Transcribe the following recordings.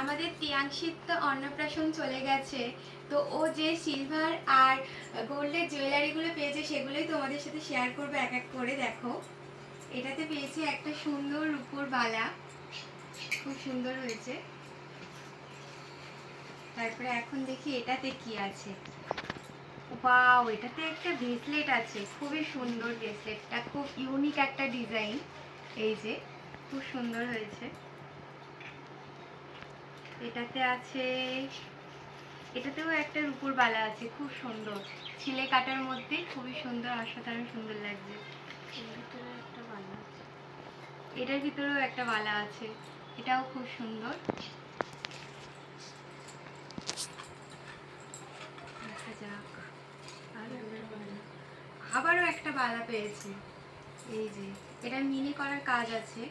আমাদের তিয়াংশির তো অন্নপ্রাশন চলে গেছে। তো ও যে সিলভার আর গোল্ডের জুয়েলারিগুলো পেয়েছে, সেগুলোই তোমাদের সাথে শেয়ার করব এক এক করে, দেখো। এটাতে পেয়েছে একটা সুন্দর রূপোর বালা। খুব সুন্দর হয়েছে। তারপরে এখন দেখি এটাতে কি আছে। ওয়াও, এটাতে একটা ব্রেসলেট আছে। খুবই সুন্দর ব্রেসলেটটা খুব ইউনিক একটা ডিজাইন এই যে, খুব সুন্দর হয়েছে। এটাতে আছে এটাতেও একটা রূপুর বালা আছে খুব সুন্দর। ছিলে কাটার মধ্যে খুবই সুন্দর অসাধারণ সুন্দর লাগছে। এটার ভিতরেও একটা বালা আছে এটাও খুব সুন্দর। আবারও একটা বালা পেয়েছি। এই যে এটা মিনি করার কাজ আছে।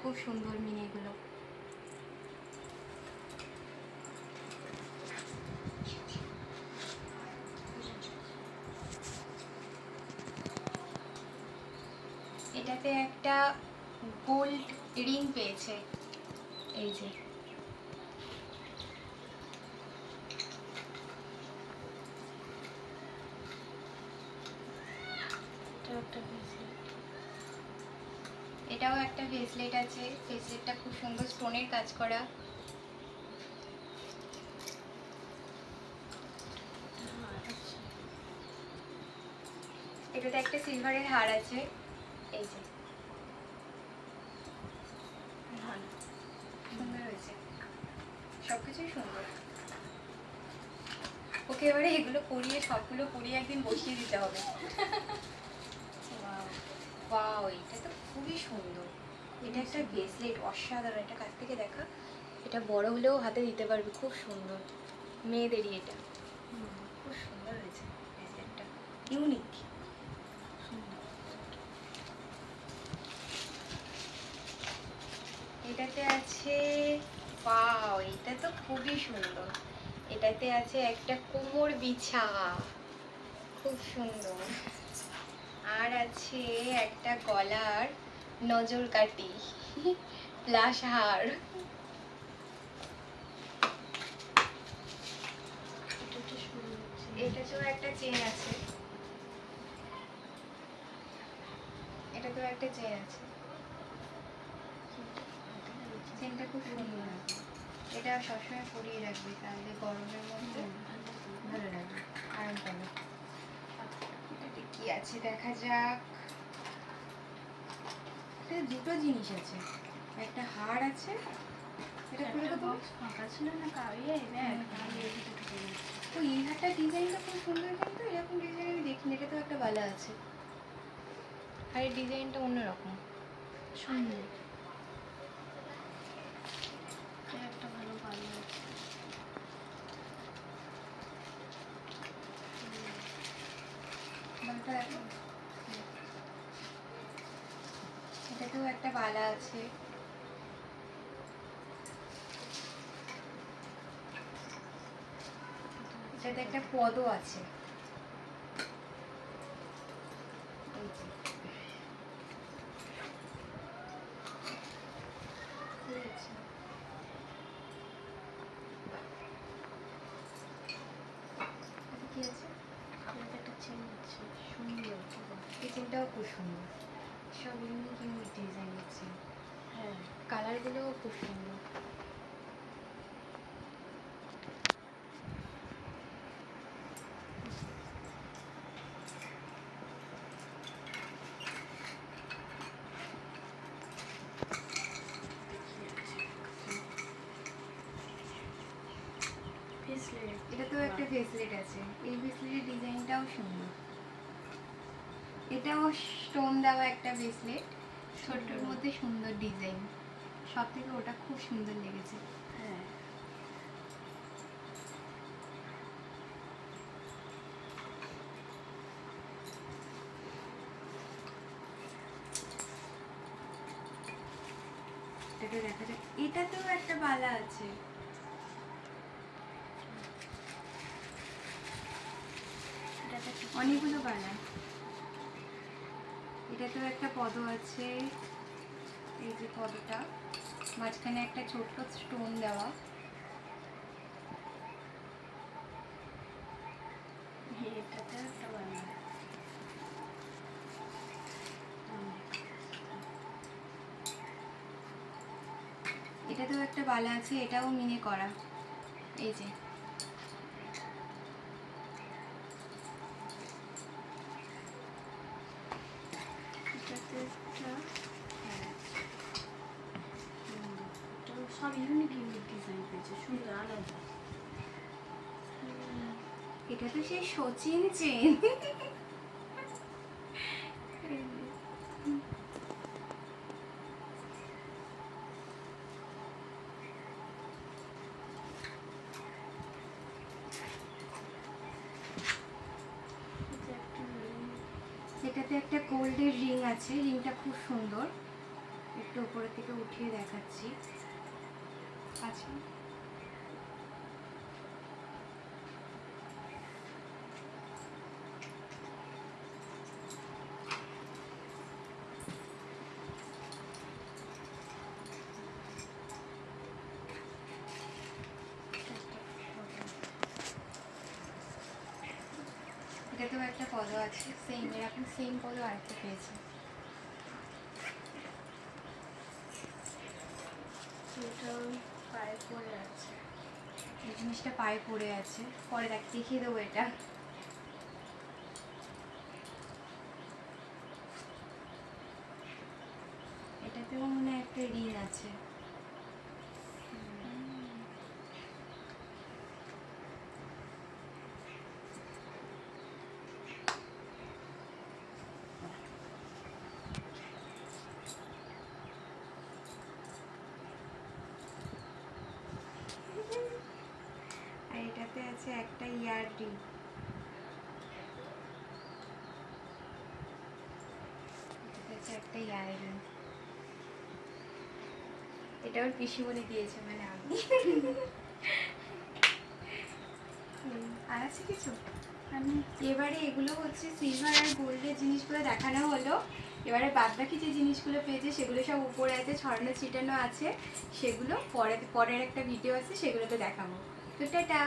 খুব সুন্দর মিনিগুলো। এটাতে একটা গোল্ড রিং পেয়েছে। এই যে। এটাও একটা ব্রেসলেট আছে। ব্রেসলেটটা খুব সুন্দর স্টোনের কাজ করা। এটাতে একটা সিলভারের হার আছে। এই হয়েছে। সবকিছুই সুন্দর। ওকে এবারে এগুলো পরিয়ে, সবগুলো পরিয়ে একদিন বসিয়ে দিতে হবে। ওয়াও। এটা তো খুবই সুন্দর। এটা একটা ব্রেসলেট অসাধারণ। এটা কাছ থেকে দেখা। এটা বড় হলেও হাতে দিতে পারবে। খুব সুন্দর। মেয়েদেরই এটা। খুব সুন্দর হয়েছে ব্রেসলেটটা ইউনিক এটাতে আছে পাও এটা তো খুবই সুন্দর। এটাতে আছে একটা কোমর বিছা খুব সুন্দর। আর আছে একটা গলার নজর কাটি, প্লাস হার। এটাতেও একটা চেন আছে। এটাতেও একটা চেন আছে। চেনটা খুব সুন্দর এটা সবসময় পরিয়ে রাখবে তাহলে গরমের মধ্যে ভালো লাগবে আরাম পাবে। এটাতে কি আছে দেখা যাক। এটাতে দুটো জিনিস আছে একটা হার আছে এটা খুলে তো ফাঁকা ছিল না কাউয়ে দেখ তো এই হারটা ডিজাইনটা খুব সুন্দর কিন্তু এরকম ডিজাইন আমি দেখিনি এটা তো একটা বালা আছে। আর এই ডিজাইনটা অন্যরকম। সুন্দর এটা একটা ভালো ভালো আছে বালাটা দেখো এটাতেও একটা বালা আছে। এটাতে একটা পদও আছে এই যে। খুলেছি। এটাতে কি আছে এটা একটা চেন আছে সুন্দর কিচেনটাও খুব সুন্দর। সব ইউনিক ইউনিক ডিজাইন আছে হ্যাঁ। কালারগুলোও খুব সুন্দর। এটা তো একটা ফেসলেট আছে। এই ব্রেসলেটের ডিজাইনটাও সুন্দর। এটাও স্টোন দেওয়া একটা ব্রেসলেট ছোট্টর মধ্যে সুন্দর ডিজাইন সব থেকে ওটা খুব সুন্দর লেগেছে। হ্যাঁ। এটা দেখা যাক। এটাতেও একটা বালা আছে। অনেকগুলো বালা। এটাতেও একটা পদ আছে। এই যে পদটা। মাঝখানে একটা ছোট্ট স্টোন দেওয়া। একটা এটাতেও একটা বালা আছে, এটাও মিনে করা। এই যে এটাতে একটা হ্যাঁ হুম, এটাও সব ইউনিক ইউনিক ডিজাইন পেয়েছে সুন্দর আলাদা এটা তো সেই সচিন চেন এটা একটা গোল্ডের রিং আছে, রিংটা খুব সুন্দর। একটু উপরে থেকে উঠিয়ে দেখাচ্ছি। আচ্ছা। একটা এটাতেও একটা পদো আছে সেম এরকম সেম পদো আরেকটা পেয়েছি। এটাও পায়ে পড়ে আছে। এই জিনিসটা পায়ে পড়ে আছে। পরে দেখ, দেখিয়ে দেবো এটা। এটাতেও মনে হয় একটা রিং আছে আর আছে একটা ইয়ার রিং আছে একটা ইয়ার রিং এটা ওর পিসি বলে দিয়েছে মানে আমি। আর আছে কিছু? আমি এবারে এগুলো হচ্ছে সিলভার আর গোল্ডের জিনিসগুলো দেখানো হলো। এবারে বাদ বাকি যে জিনিসগুলো পেয়েছে, সেগুলো সব উপরে আছে, ছড়ানো ছিটানো আছে। সেগুলো পরে পরের একটা ভিডিও আছে, সেগুলোতে দেখাবো। তো টাটা!